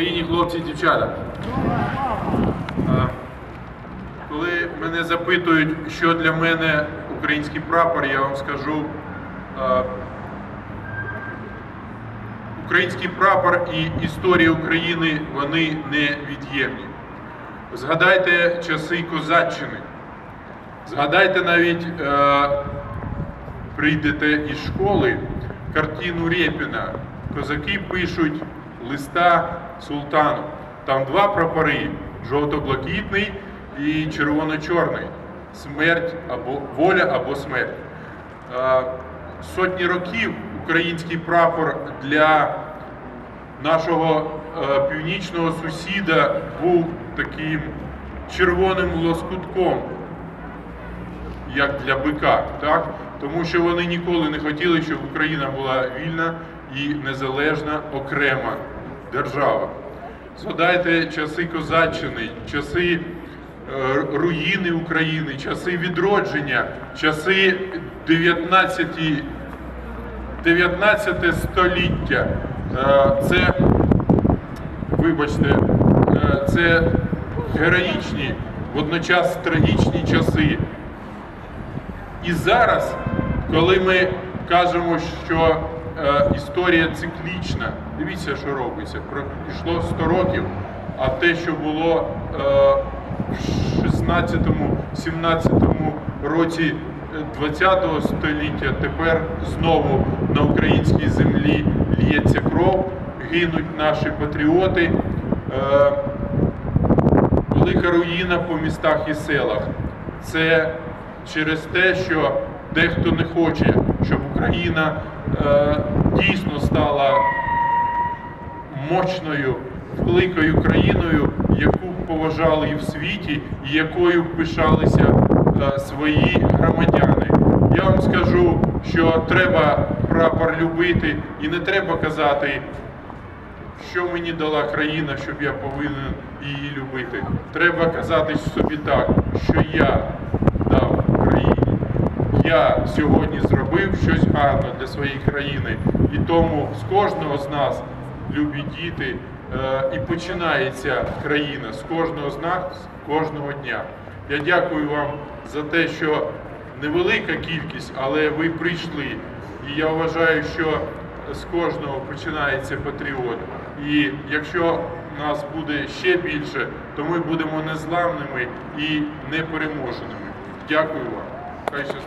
Україні хлопці і дівчата. Коли мене запитують, що для мене український прапор, я вам скажу. Український прапор і історія України вони невід'ємні. Згадайте часи козаччини. Згадайте навіть, прийдете із школи картину Рєпіна. Козаки пишуть листа султану. Там два прапори: жовто-блакитний і червоно-чорний. Смерть або воля або смерть. Сотні років український прапор для нашого е, північного сусіда був таким червоним лоскутком як для бика, так? тому що вони ніколи не хотіли, щоб Україна була вільна і незалежна окрема держава. Згадайте часи козаччини, часи е, руїни України, часи відродження, часи 19 19 століття. Е, Це, вибачте, е, це героїчні, водночас трагічні часи. І зараз, коли ми кажемо, що історія циклічна, дивіться, що робиться. Пройшло 100 років, а те, що було е, в 16-17 році 20-го століття, тепер знову на українській землі лється кров, гинуть наші патріоти. Е, велика руїна по містах і селах. Це через те, що дехто не хоче, щоб Україна е, дійсно стала мощною, великою країною, яку поважали і в світі, і якою пишалися е, свої громадяни. Я вам скажу, що треба прапор любити і не треба казати, що мені дала країна, щоб я повинен її любити. Треба казати собі так, що я. Я сьогодні зробив щось гарне для своєї країни. І тому з кожного з нас, любі діти, е, і починається країна з кожного з нас, з кожного дня. Я дякую вам за те, що невелика кількість, але ви прийшли. І я вважаю, що з кожного починається патріот. І якщо нас буде ще більше, то ми будемо незламними і непереможеними. Дякую вам. Gracious.